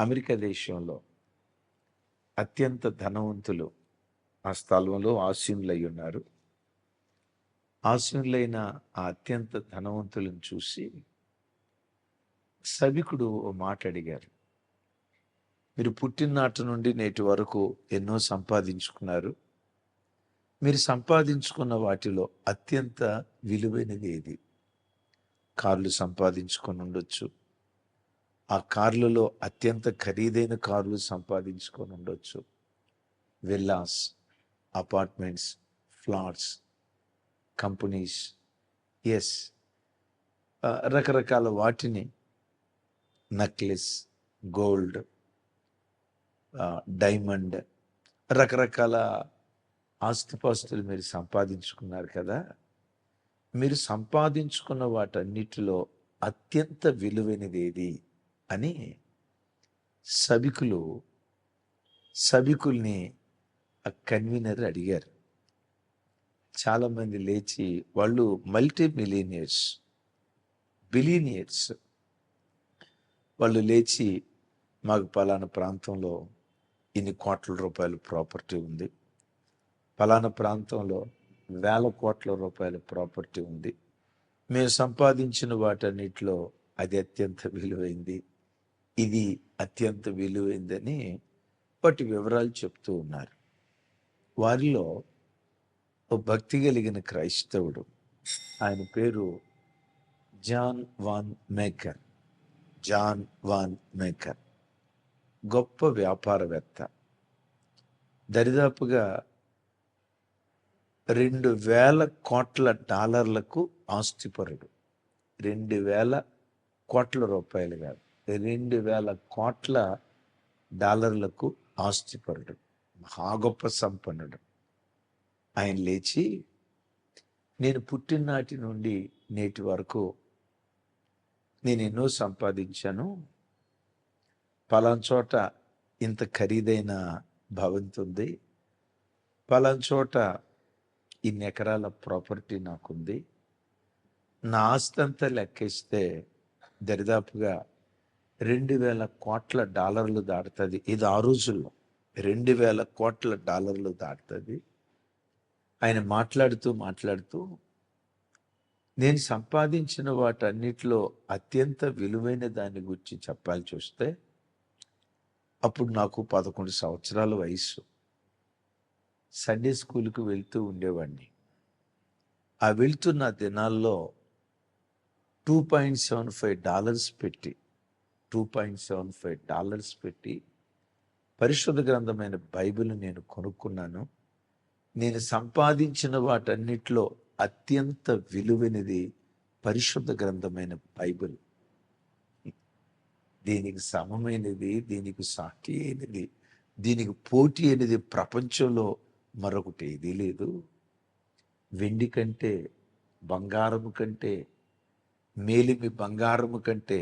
America దేశంలో అత్యంత ధనవంతులు ఆ స్థలంలో ఆశీనులై ఉన్నారు. ఆశీనులైన ఆ అత్యంత ధనవంతులను చూసి సభికుడు ఓ మాట అడిగారు. మీరు పుట్టిననాటి నుండి నేటి వరకు ఎన్నో సంపాదించుకున్నారు. మీరు సంపాదించుకున్న వాటిలో అత్యంత విలువైనది ఏది? కార్లు సంపాదించుకొని ఉండొచ్చు ఆ కార్లలో అత్యంత ఖరీదైన కార్లు సంపాదించుకొని ఉండొచ్చు. Villas apartments flats companies. Yes. రకరకాల వాటిని నక్లెస్ గోల్డ్ డైమండ్ రకరకాల ఆస్తిపాస్తులు మీరు సంపాదించుకున్నారు కదా. మీరు సంపాదించుకున్న వాటన్నిటిలో అత్యంత విలువైనది ఏది? అని సభికులు సభికుల్ని ఆ కన్వీనర్ అడిగారు. చాలామంది లేచి వాళ్ళు మల్టీ మిలీనియర్స్ బిలీనియర్స్. వాళ్ళు లేచి మాకు పలానా ప్రాంతంలో ఇన్ని కోట్ల రూపాయల ప్రాపర్టీ ఉంది. పలానా ప్రాంతంలో వేల కోట్ల రూపాయల ప్రాపర్టీ ఉంది. మేము సంపాదించిన వాటన్నిటిలో అది అత్యంత విలువైంది. ఇది అత్యంత విలువైందని వాటి వివరాలు చెప్తూ ఉన్నారు. వారిలో ఓ భక్తి కలిగిన క్రైస్తవుడు ఆయన పేరు John van maker. John Wanamaker. గొప్ప వ్యాపారవేత్త. దరిదాపుగా రెండు వేల కోట్ల డాలర్లకు ఆస్తిపరుడు. రెండు వేల కోట్ల రూపాయలు కాదు. రెండు వేల కోట్ల డాలర్లకు ఆస్తిపరుడు మహా గొప్ప సంపన్నుడు. ఆయన లేచి నేను పుట్టిననాటి నుండి నేటి వరకు నేను ఎన్నో సంపాదించాను. పలాంచోట చోట ఇంత ఖరీదైన భవంతి ఉంది. చోట ఇన్ని ఎకరాల ప్రాపర్టీ నాకుంది. నా ఆస్తి అంతా లెక్కిస్తే దరిదాపుగా రెండు వేల కోట్ల డాలర్లు దాటుతుంది. ఇది ఆ రోజుల్లో. రెండు వేల కోట్ల డాలర్లు దాటుతుంది. ఆయన మాట్లాడుతూ మాట్లాడుతూ నేను సంపాదించిన వాటన్నిటిలో అత్యంత విలువైన దాని గురించి చెప్పాలి చూస్తే అప్పుడు నాకు పదకొండు సంవత్సరాల వయసు సండే స్కూల్కి వెళ్తూ ఉండేవాడిని. ఆ వెళ్తున్న దినాల్లో two point seven five dollars పెట్టి two point seven five dollars పెట్టి పరిశుద్ధ గ్రంథమైన బైబిల్ నేను కొనుక్కున్నాను. నేను సంపాదించిన వాటన్నిటిలో అత్యంత విలువైనది పరిశుద్ధ గ్రంథమైన బైబిల్. దీనికి సమమైనది దీనికి సాటి అయినది దీనికి పోటీ అనేది ప్రపంచంలో మరొకటి ఇది లేదు. వెండి కంటే బంగారము కంటే మేలిమి బంగారము కంటే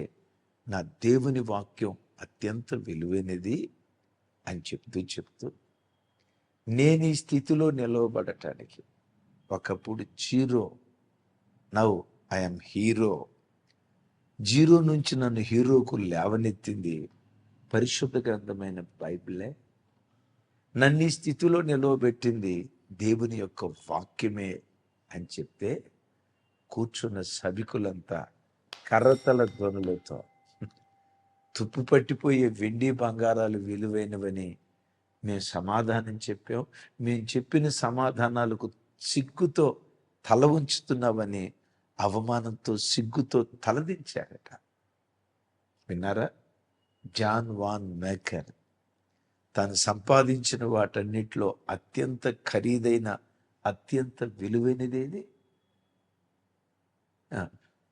నా దేవుని వాక్యం అత్యంత విలువైనది అని చెప్తూ చెప్తూ నేను ఈ స్థితిలో నిలవబడటానికి ఒకప్పుడు zero now I'm hero. Zero నుంచి నన్ను హీరోకు లేవనెత్తింది పరిశుద్ధ గ్రంథమైన బైబిలే. నన్ను ఈ స్థితిలో నిలవబెట్టింది దేవుని యొక్క వాక్యమే అని చెప్తే కూర్చున్న సభికులంతా కర్రతల ధ్వనులతో తుప్పు పట్టిపోయే వెండి బంగారాలు విలువైనవని మేము సమాధానం చెప్పాం. మేము చెప్పిన సమాధానాలకు సిగ్గుతో తల ఉంచుతున్నామని అవమానంతో సిగ్గుతో తలదించారట. విన్నారా? జాన్ వాన్ మేకర్ తాను సంపాదించిన వాటన్నిటిలో అత్యంత ఖరీదైన అత్యంత విలువైనదేది?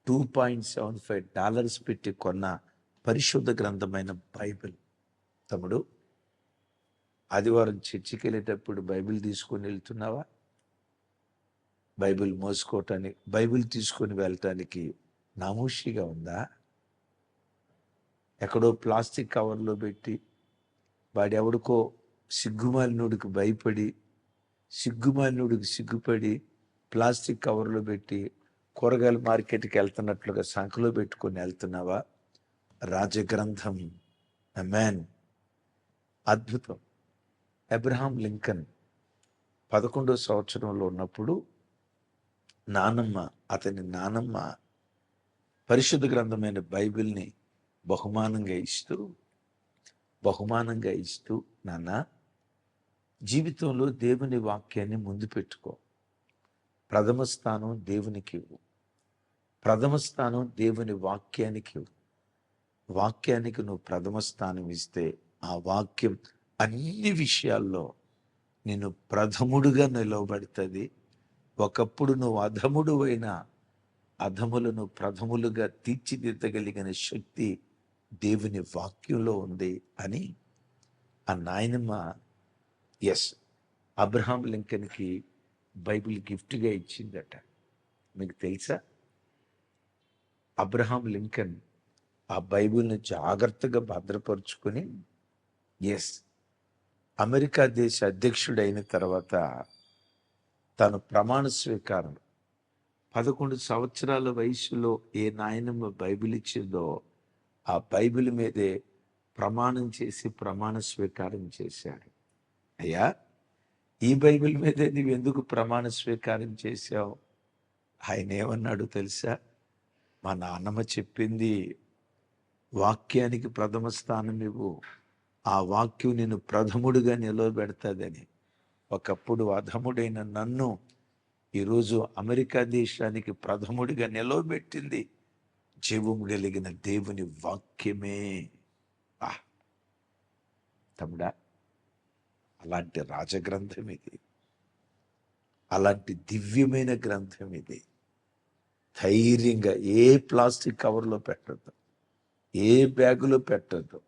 Two point seven five dollars పెట్టి కొన్న పరిశుద్ధ గ్రంథమైన బైబిల్. తమ్ముడు ఆదివారం చర్చికి వెళ్ళేటప్పుడు బైబిల్ తీసుకొని వెళ్తున్నావా? బైబిల్ మోసుకోవటానికి బైబిల్ తీసుకొని వెళ్ళటానికి నామూషిగా ఉందా? ఎక్కడో ప్లాస్టిక్ కవర్లో పెట్టి వాడెవడికో సిగ్గుమాలినుడికి భయపడి సిగ్గుమాలినుడికి సిగ్గుపడి ప్లాస్టిక్ కవర్లో పెట్టి కూరగాయల మార్కెట్కి వెళ్తున్నట్లుగా సంఖలో పెట్టుకొని వెళ్తున్నావా? రాజగ్రంథం. మ్యాన్ అద్భుతం. అబ్రహాం లింకన్ పదకొండో సంవత్సరంలో ఉన్నప్పుడు నానమ్మ అతని నానమ్మ పరిశుద్ధ గ్రంథమైన బైబిల్ని బహుమానంగా ఇస్తూ బహుమానంగా ఇస్తూ నాన్న జీవితంలో దేవుని వాక్యాన్ని ముందు పెట్టుకో. ప్రథమ స్థానం దేవునికి ఇవ్వు. ప్రథమ స్థానం దేవుని వాక్యానికి ఇవ్వు. వాక్యానికి నువ్వు ప్రథమ స్థానం ఇస్తే ఆ వాక్యం అన్ని విషయాల్లో నేను ప్రథముడుగా నిలవబడుతుంది. ఒకప్పుడు నువ్వు అధముడు అయిన అధములను ప్రథములుగా తీర్చిదిద్దగలిగిన శక్తి దేవుని వాక్యంలో ఉంది అని ఆ నాయనమ్మ ఎస్ అబ్రహాం లింకన్కి బైబిల్ గిఫ్ట్గా ఇచ్చిందట. మీకు తెలుసా? అబ్రహాం లింకన్ ఆ బైబిల్ని జాగ్రత్తగా భద్రపరుచుకొని ఎస్ అమెరికా దేశ అధ్యక్షుడైన తర్వాత తను ప్రమాణ స్వీకారం పదకొండు సంవత్సరాల వయసులో ఏ నాయనమ్మ బైబిల్ ఇచ్చిందో ఆ బైబిల్ మీదే ప్రమాణం చేసి ప్రమాణ స్వీకారం చేశాడు. అయ్యా ఈ బైబిల్ మీదే నువ్వు ఎందుకు ప్రమాణ స్వీకారం చేశావు? ఆయన ఏమన్నాడు తెలుసా? మా నాన్నమ్మ చెప్పింది వాక్యానికి ప్రథమ స్థానం ఇవ్వు. ఆ వాక్యం నేను ప్రథముడుగా నిలవబెడతాదని. ఒకప్పుడు అధముడైన నన్ను ఈరోజు అమెరికా దేశానికి ప్రథముడిగా నిలవబెట్టింది. జీవం కలిగిన దేవుని వాక్యమే. ఆ! తమ్ముడా అలాంటి రాజగ్రంథం ఇది. అలాంటి దివ్యమైన గ్రంథం ఇది. ధైర్యంగా ఏ ప్లాస్టిక్ కవర్లో పెట్టద్దు. ఏ బ్యాగులో పెట్టద్దు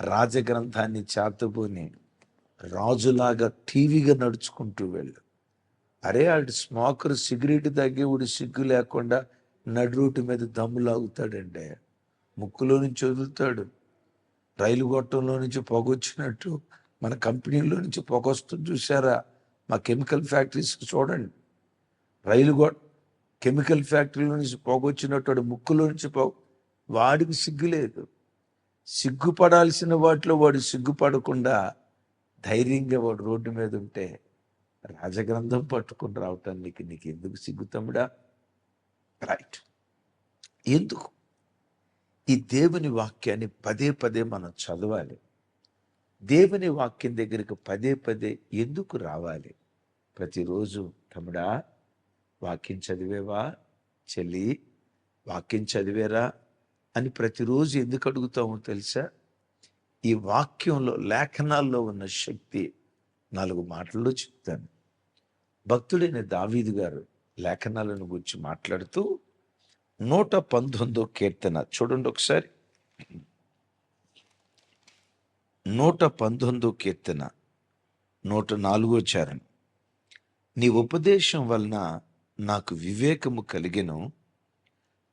రాజగ్రంథాన్ని చేతబోని రాజులాగా టీవీగా నడుచుకుంటూ వెళ్ళు. అరే ఆడు స్మోకర్ సిగరెట్ తాగేవాడు సిగ్గు లేకుండా నడు మీద దమ్ము లాగుతాడండి ముక్కులో నుంచి వదులుతాడు. రైలు గొట్టంలో నుంచి పొగ వచ్చినట్టు మన కంపెనీలో నుంచి పొగ వస్తుంది చూసారా మా కెమికల్ ఫ్యాక్టరీస్కి చూడండి. రైలు గొట్ కెమికల్ ఫ్యాక్టరీలో నుంచి పొగ వచ్చినట్టు వాడు ముక్కులో నుంచి పొగ వాడికి సిగ్గు లేదు. సిగ్గుపడాల్సిన వాటిలో వాడు సిగ్గుపడకుండా ధైర్యంగా వాడు రోడ్డు మీద ఉంటే రాజగ్రంథం పట్టుకుని రావటానికి నీకు ఎందుకు సిగ్గుతమ్ముడా రైట్ ఎందుకు? ఈ దేవుని వాక్యాన్ని పదే పదే మనం చదవాలి. దేవుని వాక్యం దగ్గరికి పదే పదే ఎందుకు రావాలి? ప్రతిరోజు తమ్ముడా వాక్యం చదివేవా? చెల్లి వాక్యం చదివేరా? అని ప్రతిరోజు ఎందుకు అడుగుతామో తెలుసా? ఈ వాక్యంలో లేఖనాల్లో ఉన్న శక్తి నాలుగు మాటల్లో చెప్తాను. భక్తుడైన దావీదు గారు లేఖనాలను గురించి మాట్లాడుతూ నూట పంతొమ్మిదో కీర్తన చూడండి ఒకసారి. నూట పంతొమ్మిదో కీర్తన నూట నాలుగో చరణం నీ ఉపదేశం వలన నాకు వివేకము కలిగెను.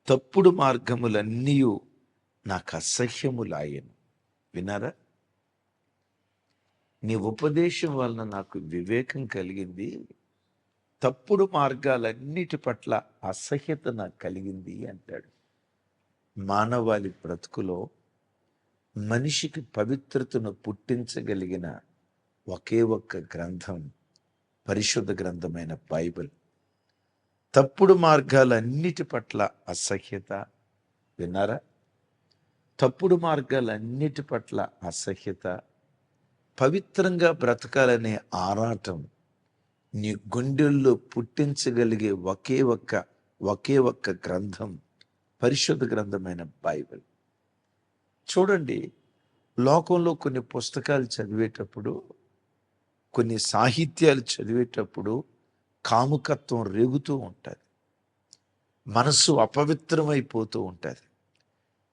తప్పుడు మార్గములన్నీ నాకు అసహ్యములాయను వినారా నీ ఉపదేశం వలన నాకు వివేకం కలిగింది. తప్పుడు మార్గాలన్నిటి పట్ల అసహ్యత నాకు కలిగింది అంటాడు. మానవాళి బ్రతుకులో మనిషికి పవిత్రతను పుట్టించగలిగిన ఒకే ఒక్క గ్రంథం పరిశుద్ధ గ్రంథమైన బైబిల్. తప్పుడు మార్గాలన్నిటి పట్ల అసహ్యత విన్నారా? తప్పుడు మార్గాలన్నిటి పట్ల అసహ్యత పవిత్రంగా బ్రతకాలనే ఆరాటం నీ గుండెల్లో పుట్టించగలిగే ఒకే ఒక్క ఒకే ఒక్క గ్రంథం పరిశుద్ధ గ్రంథమైన బైబిల్. చూడండి లోకంలో కొన్ని పుస్తకాలు చదివేటప్పుడు కొన్ని సాహిత్యాలు చదివేటప్పుడు కాముకత్వం రేగుతూ ఉంటుంది. మనస్సు అపవిత్రమైపోతూ ఉంటుంది.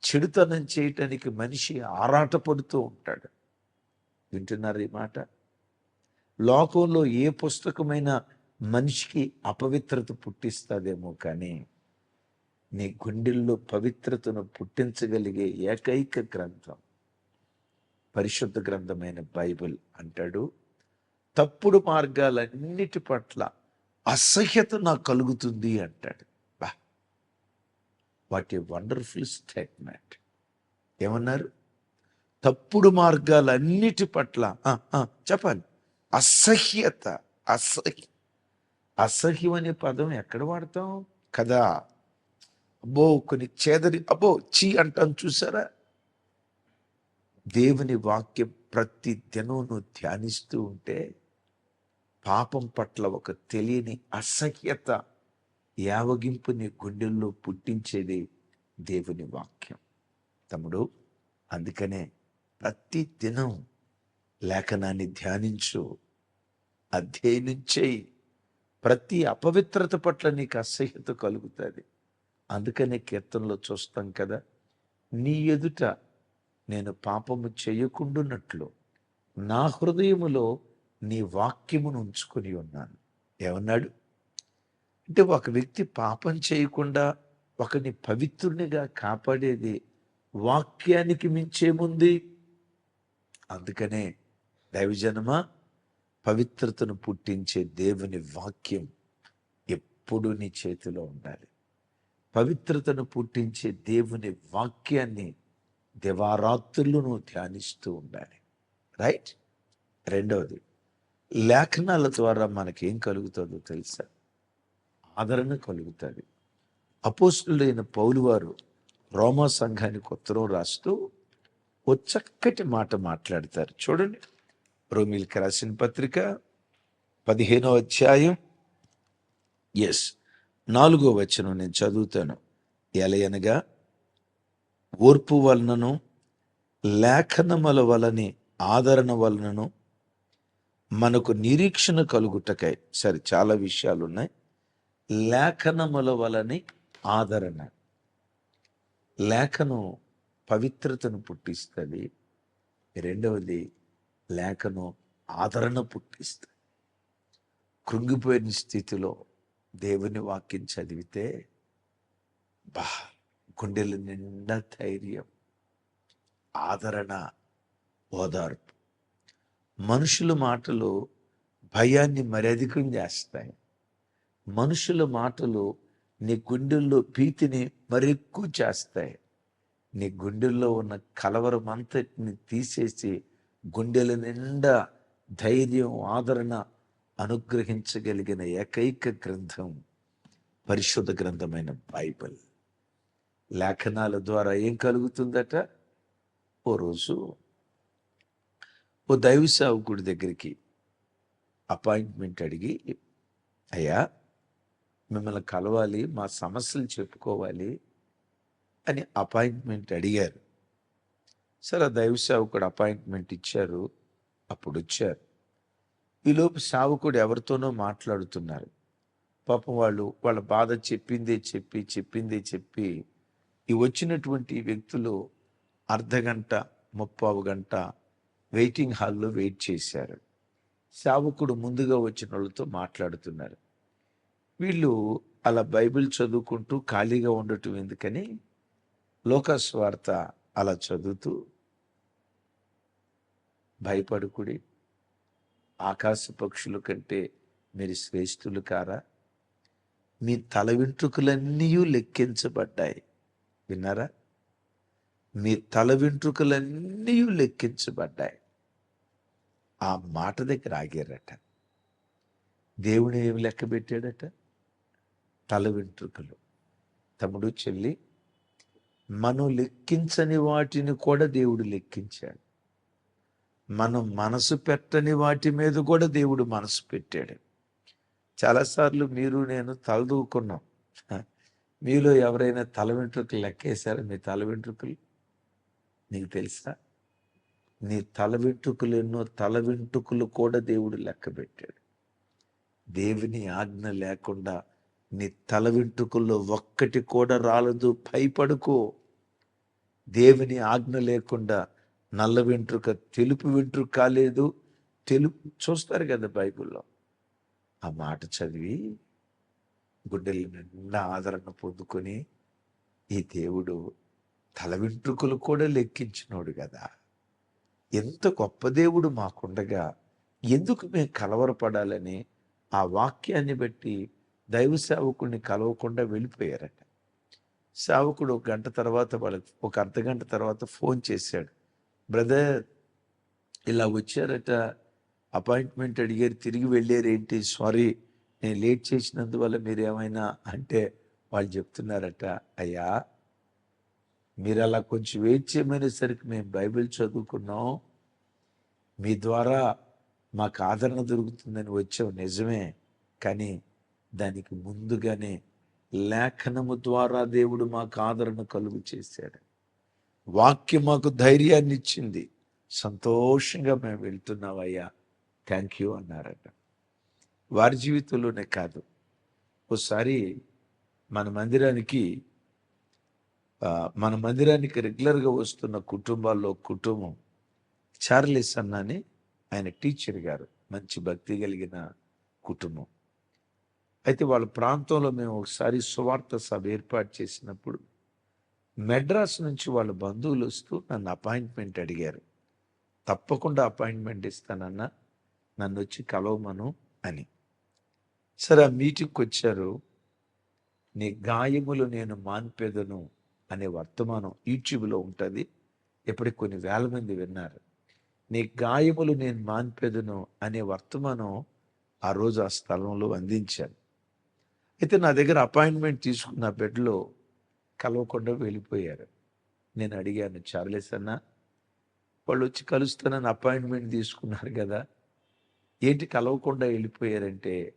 చెడుతనం చేయటానికి మనిషి ఆరాటపడుతూ ఉంటాడు. వింటున్నారు ఈ మాట? లోకంలో ఏ పుస్తకమైనా మనిషికి అపవిత్రత పుట్టిస్తుందేమో కానీ నీ గుండెల్లో పవిత్రతను పుట్టించగలిగే ఏకైక గ్రంథం పరిశుద్ధ గ్రంథమైన బైబిల్ అంటాడు. తప్పుడు మార్గాలన్నిటి పట్ల అసహ్యత నాకు కలుగుతుంది అంటాడు. బా. What a wonderful statement. ఏమన్నారు? తప్పుడు మార్గాలన్నిటి పట్ల చెప్పాలి. అసహ్యత అసహ్య అసహ్యం అనే పదం ఎక్కడ వాడతాం? కదా. అబ్బో కొన్ని చేదరి అబ్బో చీ అంటాం చూసారా? దేవుని వాక్యం ప్రతి దినం నువ్వు ధ్యానిస్తూ ఉంటే పాపం పట్ల ఒక తెలియని అసహ్యత యావగింపు నీ గుండెల్లో పుట్టించేది దేవుని వాక్యం. తమ్ముడు అందుకనే ప్రతి దినం లేఖనాన్ని ధ్యానించు అధ్యయనం చేయి. ప్రతి అపవిత్రత పట్ల నీకు అసహ్యత కలుగుతుంది. అందుకనే కీర్తనలో చూస్తాం కదా నీ ఎదుట నేను పాపము చేయకుండున్నట్లు నా హృదయములో నీ వాక్యమును ఉంచుకొని ఉన్నాను. ఏమన్నాడు? అంటే ఒక వ్యక్తి పాపం చేయకుండా ఒకని పవిత్రునిగా కాపాడేది వాక్యానికి మించేముంది అందుకనే దైవజనమ పవిత్రతను పుట్టించే దేవుని వాక్యం ఎప్పుడూ నీ చేతిలో ఉండాలి. పవిత్రతను పుట్టించే దేవుని వాక్యాన్ని దివారాత్రులు నువ్వు ధ్యానిస్తూ ఉండాలి. రైట్? రెండవది లేఖనాల ద్వారా మనకేం కలుగుతుందో తెలుసా? ఆదరణ కలుగుతుంది. అపోస్తులైన పౌలు వారు రోమా సంఘానికి ఉత్తరం రాస్తూ ఓ చక్కటి మాట మాట్లాడతారు. చూడండి. రోమిల్కి రాసిన పత్రిక పదిహేనో అధ్యాయం. ఎస్ నాలుగో వచనం నేను చదువుతాను. ఎలయనగా ఓర్పు వలనను లేఖనముల వలని ఆదరణ వలనను మనకు నిరీక్షణ కలుగుటకై సరే చాలా విషయాలు ఉన్నాయి లేఖనముల వలని ఆదరణ. లేఖనం పవిత్రతను పుట్టిస్తుంది. రెండవది లేఖను ఆదరణ పుట్టిస్తుంది. కృంగిపోయిన స్థితిలో దేవుని వాక్యం చదివితే బా గుండెల నిండా ధైర్యం ఆదరణ ఓదార్పు. మనుషుల మాటలు భయాన్ని మరధికం చేస్తాయి. మనుషుల మాటలు నీ గుండెల్లో భీతిని మరెక్కువ చేస్తాయి. నీ గుండెల్లో ఉన్న కలవరం అంతటిని తీసేసి గుండెల నిండా ధైర్యం ఆదరణ అనుగ్రహించగలిగిన ఏకైక గ్రంథం పరిశుద్ధ గ్రంథమైన బైబిల్. లేఖనాల ద్వారా ఏం కలుగుతుందట? ఓ రోజు ఓ దైవ సేవకుడి దగ్గరికి అపాయింట్మెంట్ అడిగి అయ్యా మిమ్మల్ని కలవాలి మా సమస్యలు చెప్పుకోవాలి అని అపాయింట్మెంట్ అడిగారు. సరే ఆ దైవ సేవకుడు అపాయింట్మెంట్ ఇచ్చారు. అప్పుడు వచ్చారు ఈలోపు సేవకుడు ఎవరితోనో మాట్లాడుతున్నారు. పాపం వాళ్ళు వాళ్ళ బాధ చెప్పిందే చెప్పి చెప్పిందే చెప్పి ఈ వచ్చినటువంటి వ్యక్తులు అర్ధ గంట ముప్పావు గంట వెయిటింగ్ హాల్లో వెయిట్ చేశారు. సేవకుడు ముందుగా వచ్చిన వాళ్ళతో మాట్లాడుతున్నారు. వీళ్ళు అలా బైబిల్ చదువుకుంటూ ఖాళీగా ఉండటం ఎందుకని? లోకస్వార్త అలా చదువుతూ భయపడుకుడి ఆకాశ పక్షుల కంటే మీరు శ్రేష్ఠులు కారా? మీ తల వెంట్రుకలన్నీ లెక్కించబడ్డాయి. విన్నారా? మీ తల వెంట్రుకలన్నీ లెక్కించబడ్డాయి. ఆ మాట దగ్గర ఆగారట. దేవుడు ఏమి లెక్క పెట్టాడట? తల వెంట్రుకలు. తమ్ముడు చెల్లి మనం లెక్కించని వాటిని కూడా దేవుడు లెక్కించాడు. మనం మనసు పెట్టని వాటి మీద కూడా దేవుడు మనసు పెట్టాడు. చాలాసార్లు మీరు నేను తలదూకున్నాం మీలో ఎవరైనా తల వెంట్రుకలు లెక్కేశారా? మీ తల వెంట్రుకలు? నీకు తెలుసా? నీ తల వెంట్రుకలు ఎన్నో తల వెంట్రుకలు కూడా దేవుడు లెక్క పెట్టాడు. దేవుని ఆజ్ఞ లేకుండా నీ తల వెంట్రుకల్లో ఒక్కటి కూడా రాలదు. భయపడుకో. దేవుని ఆజ్ఞ లేకుండా నల్ల వెంట్రుక తెలుపు వెంట్రుక కాలేదు. తెలుపు చూస్తారు కదా బైబిల్లో. ఆ మాట చదివి గుండెల నిండా ఆదరణ పొందుకొని ఈ దేవుడు తల వెంట్రుకలు కూడా లెక్కించినోడు కదా. ఎంత గొప్ప దేవుడు మాకుండగా ఎందుకు మేము కలవరపడాలని ఆ వాక్యాన్ని బట్టి దైవ సేవకుడిని కలవకుండా వెళ్ళిపోయారట. సేవకుడు ఒక గంట తర్వాత వాళ్ళకి ఒక అర్ధ గంట తర్వాత ఫోన్ చేశాడు. బ్రదర్ ఇలా వచ్చారట అపాయింట్మెంట్ అడిగారు తిరిగి వెళ్ళారు ఏంటి సారీ నేను లేట్ చేసినందువల్ల మీరు ఏమైనా అంటే వాళ్ళు చెప్తున్నారట అయ్యా మీరు అలా కొంచెం వెయిట్ చేయమనేసరికి మేము బైబిల్ చదువుకున్నాం. మీ ద్వారా మాకు ఆదరణ దొరుకుతుందని వచ్చాం నిజమే. కానీ దానికి ముందుగానే లేఖనము ద్వారా దేవుడు మాకు ఆదరణ కలుగు చేశాడు. వాక్యం మాకు ధైర్యాన్ని ఇచ్చింది. సంతోషంగా మేము వెళ్తున్నామయ్యా థ్యాంక్ యూ అన్నారట. వారి జీవితంలోనే కాదు. ఒకసారి మన మందిరానికి మన మందిరానికి రెగ్యులర్గా వస్తున్న కుటుంబాల్లో కుటుంబం. చార్లెస్ అన్నని ఆయన టీచర్ గారు మంచి భక్తి కలిగిన కుటుంబం. అయితే వాళ్ళ ప్రాంతంలో మేము ఒకసారి సువార్త సభ ఏర్పాటు చేసినప్పుడు మెడ్రాస్ నుంచి వాళ్ళ బంధువులు వస్తూ నన్ను అపాయింట్మెంట్ అడిగారు. తప్పకుండా అపాయింట్మెంట్ ఇస్తానన్నా నన్ను వచ్చి కలవమను అని. సరే ఆ మీటింగ్కి వచ్చారు. నీ గాయములు నేను మాన్పేదను అనే వర్తమానం యూట్యూబ్లో ఉంటుంది. ఇప్పటికి కొన్ని వేల మంది విన్నారు. నీ గాయములు నేను మాన్పెదను అనే వర్తమానం ఆ రోజు ఆ స్థలంలో అందించాను అయితే నా దగ్గర అపాయింట్మెంట్ తీసుకున్న బెడ్లో కలవకుండా వెళ్ళిపోయారు. నేను అడిగాను చార్లెస్ అన్న వాళ్ళు వచ్చి కలుస్తానని అపాయింట్మెంట్ తీసుకున్నారు కదా ఏంటి కలవకుండా వెళ్ళిపోయారంటే?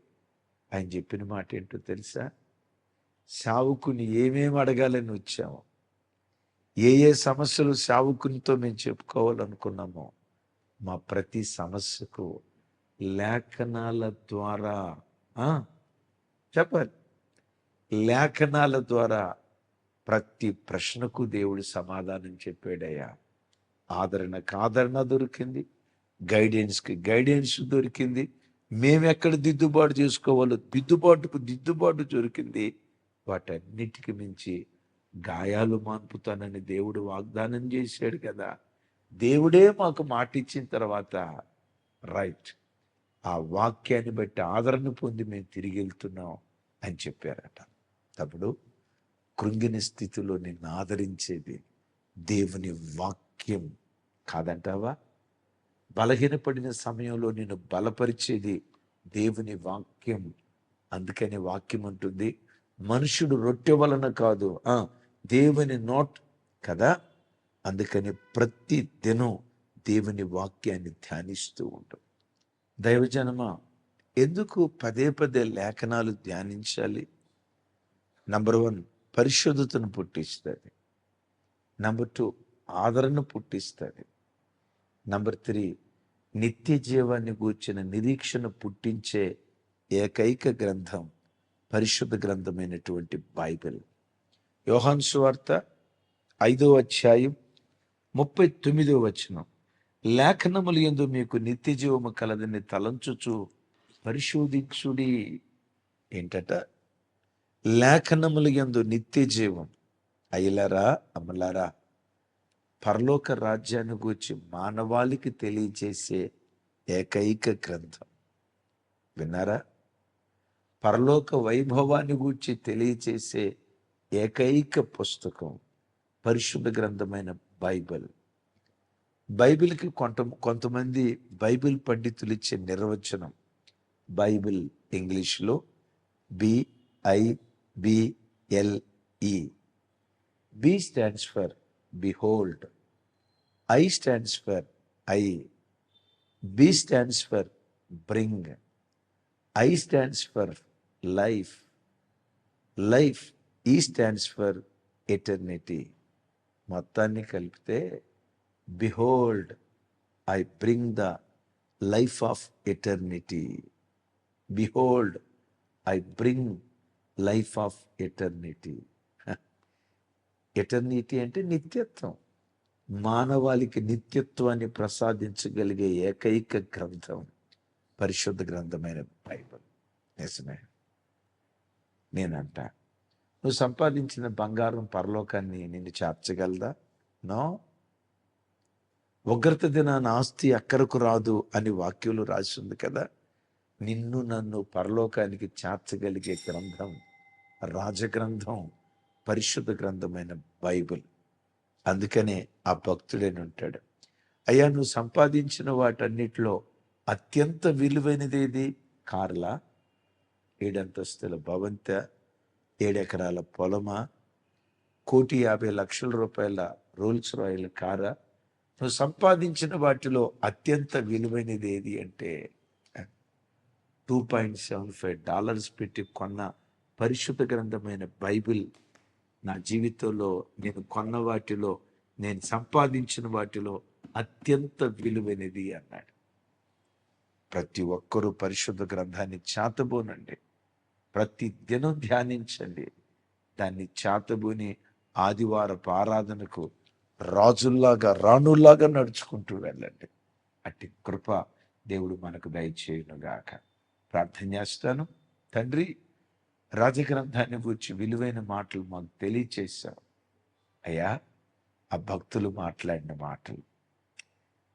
ఆయన చెప్పిన మాట ఏంటో తెలుసా? సావుకుని ఏమేమి అడగాలని వచ్చాము ఏ ఏ సమస్యలు సావుకునితో మేము చెప్పుకోవాలనుకున్నామో మా ప్రతి సమస్యకు లేఖనాల ద్వారా చెప్పాలి. లేఖనాల ద్వారా ప్రతి ప్రశ్నకు దేవుడు సమాధానం చెప్పాడయ్యా. ఆదరణకు ఆదరణ దొరికింది. గైడెన్స్కి గైడెన్స్ దొరికింది. మేము ఎక్కడ దిద్దుబాటు చేసుకోవాలో దిద్దుబాటుకు దిద్దుబాటు దొరికింది. వాటన్నిటికి మించి గాయాలు మాన్పుతానని దేవుడు వాగ్దానం చేశాడు కదా. దేవుడే మాకు మాట ఇచ్చిన తర్వాత రైట్ ఆ వాక్యాన్ని బట్టి ఆదరణ పొంది మేము తిరిగి వెళ్తున్నాం అని చెప్పారట. తప్పుడు కృంగిన స్థితిలో నిన్ను ఆదరించేది దేవుని వాక్యం కాదంటావా? బలహీనపడిన సమయంలో నిన్ను బలపరిచేది దేవుని వాక్యం. అందుకని వాక్యం ఉంటుంది మనుషుడు రొట్టె వలన కాదు. ఆ దేవుని నోట్ కదా? అందుకని ప్రతి దినం దేవుని వాక్యాన్ని ధ్యానిస్తూ ఉంటాం. దైవజనమ ఎందుకు పదే పదే లేఖనాలు ధ్యానించాలి? నంబర్ వన్ పరిశుద్ధతను పుట్టిస్తుంది. నంబర్ టూ ఆదరణ పుట్టిస్తుంది. నంబర్ త్రీ నిత్య జీవాన్ని గూర్చిన నిరీక్షణ పుట్టించే ఏకైక గ్రంథం పరిశుద్ధ గ్రంథమైనటువంటి బైబిల్. యోహాన్ సువార్త ఐదో అధ్యాయం ముప్పై తొమ్మిదో వచనం. లేఖనములు ఎందు మీకు నిత్య జీవము కలదని తలంచుచు పరిశోధించుడి ఏంటట? లేఖనములు ఎందు నిత్య జీవం. అయ్యలారా అమ్మలారా పరలోక రాజ్యాన్ని గూర్చి మానవాళికి తెలియజేసే ఏకైక గ్రంథం. విన్నారా? పరలోక వైభవాన్ని గూర్చి తెలియచేసే ఏకైక పుస్తకం పరిశుద్ధ గ్రంథమైన బైబిల్. బైబిల్కి కొంత కొంతమంది బైబిల్ పండితులు ఇచ్చే నిర్వచనం బైబిల్ ఇంగ్లీష్లో B I B L E B stands for behold I stands for I B stands for bring I stands for life life E stands for eternity మొత్తాన్ని కలిపితే behold I bring the life of eternity behold I bring life of eternity eternity అంటే నిత్యత్వం. మానవాళికి నిత్యత్వాన్ని ప్రసాదించగలిగే ఏకైక గ్రంథం పరిశుద్ధ గ్రంథమైన Bible. నిజమే. నేనంట. నువ్వు సంపాదించిన బంగారం పరలోకాన్ని నిన్ను చేర్చగలదా? నో. ఉగ్రత దినాన ఆస్తి అక్కరకు రాదు అని వాక్యులు రాసింది కదా. నిన్ను నన్ను పరలోకానికి చేర్చగలిగే గ్రంథం రాజగ్రంథం పరిశుద్ధ గ్రంథమైన బైబిల్. అందుకనే ఆ భక్తుడని ఉంటాడు అయ్యా నువ్వు సంపాదించిన వాటన్నిటిలో అత్యంత విలువైనది ఏది? కార్లా? ఏడంతస్తుల భవంత ఏడెకరాల పొలమా కోటి యాభై లక్షల రూపాయల రోల్స్ రాయల్ కారా. నువ్వు సంపాదించిన వాటిలో అత్యంత విలువైనది ఏది అంటే two point seven five dollars పెట్టి కొన్న పరిశుద్ధ గ్రంథమైన బైబిల్ నా జీవితంలో నేను కొన్న వాటిలో నేను సంపాదించిన వాటిలో అత్యంత విలువైనది అన్నాడు. ప్రతి ఒక్కరూ పరిశుద్ధ గ్రంథాన్ని చేతబోనండి. ప్రతి దినం ధ్యానించండి. దాన్ని చేతబూని ఆదివారపు ఆరాధనకు రాజుల్లాగా రాణుల్లాగా నడుచుకుంటూ వెళ్ళండి. అట్టి కృప దేవుడు మనకు దయచేయునుగాక. ప్రార్థన చేస్తాను. తండ్రి రాజగ్రంథాన్ని గురించి విలువైన మాటలు మాకు తెలియచేశావు. అయ్యా ఆ భక్తులు మాట్లాడిన మాటలు.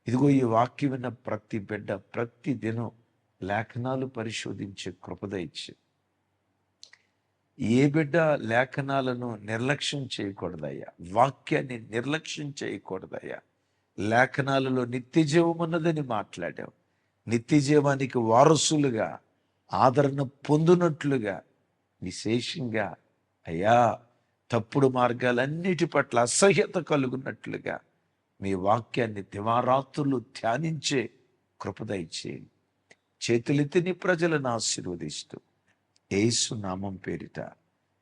ఇదిగో ఈ వాక్యం విన్న ప్రతి బిడ్డ ప్రతి దినం లేఖనాలు పరిశోధించే కృపద ఇచ్చి ఏ బిడ్డ లేఖనాలను నిర్లక్ష్యం చేయకూడదయ్యా? వాక్యాన్ని నిర్లక్ష్యం చేయకూడదయ్యా? లేఖనాలలో నిత్య జీవం ఉన్నదని మాట్లాడావు. నిత్య జీవానికి వారసులుగా ఆదరణ పొందినట్లుగా విశేషంగా అయ్యా తప్పుడు మార్గాలన్నిటి పట్ల అసహ్యత కలుగున్నట్లుగా మీ వాక్యాన్ని దివారాత్రులు ధ్యానించే కృపదయచేయండి చేతులెత్తి నీ ప్రజలను ఆశీర్వదిస్తూ ఏసు నామం పేరిట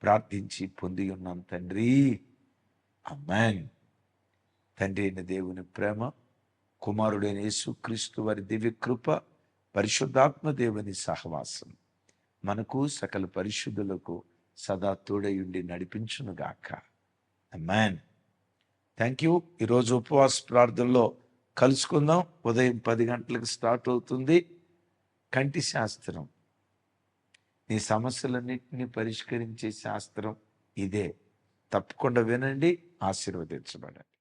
ప్రార్థించి పొంది ఉన్నాం తండ్రి. అమ్మాన్ తండ్రి అయిన దేవుని ప్రేమ కుమారుడైన యేసుక్రీస్తు వారి దివ్య కృప పరిశుద్ధాత్మ దేవుని సహవాసం మనకు సకల పరిశుద్ధులకు సదా తోడయుండి నడిపించునుగాక అమ్మాన్ థ్యాంక్ యూ. ఈరోజు ఉపవాస ప్రార్థనలో కలుసుకుందాం. ఉదయం పది గంటలకు స్టార్ట్ అవుతుంది. కంటి శాస్త్రం. నీ సమస్యలన్నింటినీ పరిష్కరించే శాస్త్రం ఇదే. తప్పకుండా వినండి ఆశీర్వదించబడండి.